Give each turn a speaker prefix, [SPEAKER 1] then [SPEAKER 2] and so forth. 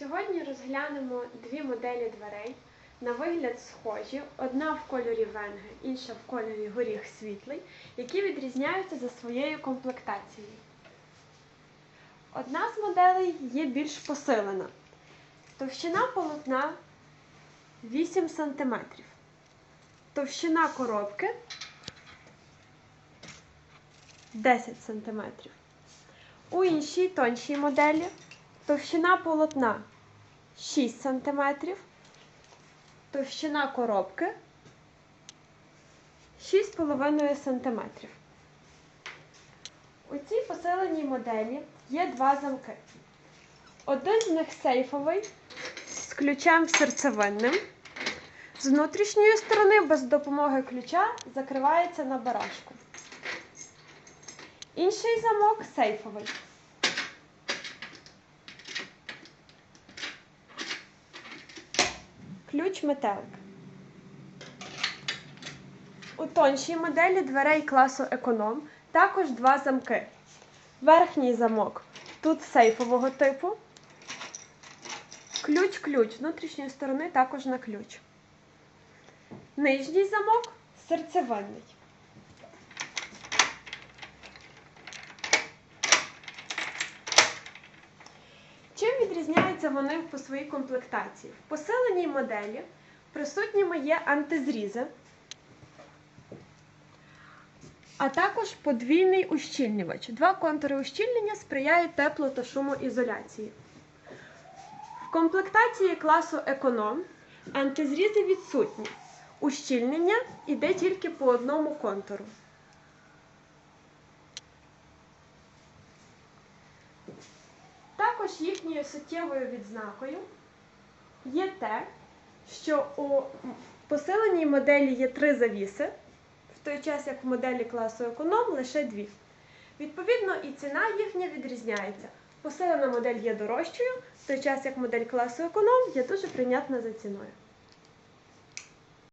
[SPEAKER 1] Сьогодні розглянемо дві моделі дверей. На вигляд схожі, одна в кольорі венги, інша в кольорі горіх світлий, які відрізняються за своєю комплектацією. Одна з моделей є більш посилена. Товщина полотна 8 см. Товщина коробки 10 см. У іншій тоншій моделі товщина полотна 6 см, товщина коробки 6,5 см. У цій посиленій моделі є два замки. Один з них сейфовий з ключем серцевинним. З внутрішньої сторони без допомоги ключа закривається на барашку. Інший замок сейфовий. Ключ метелик. У тоншій моделі дверей класу економ також два замки. Верхній замок тут сейфового типу. Ключ-ключ внутрішньої сторони також на ключ. Нижній замок серцевинний. Відрізняються вони по своїй комплектації? В посиленій моделі присутніми є антизрізи, а також подвійний ущільнювач. Два контури ущільнення сприяють тепло та шумоізоляції. В комплектації класу економ антизрізи відсутні. Ущільнення йде тільки по одному контуру. Також їхньою суттєвою відзнакою є те, що у посиленій моделі є три завіси, в той час як в моделі класу економ лише дві. Відповідно, і ціна їхня відрізняється. Посилена модель є дорожчою, в той час як модель класу економ є дуже прийнятна за ціною.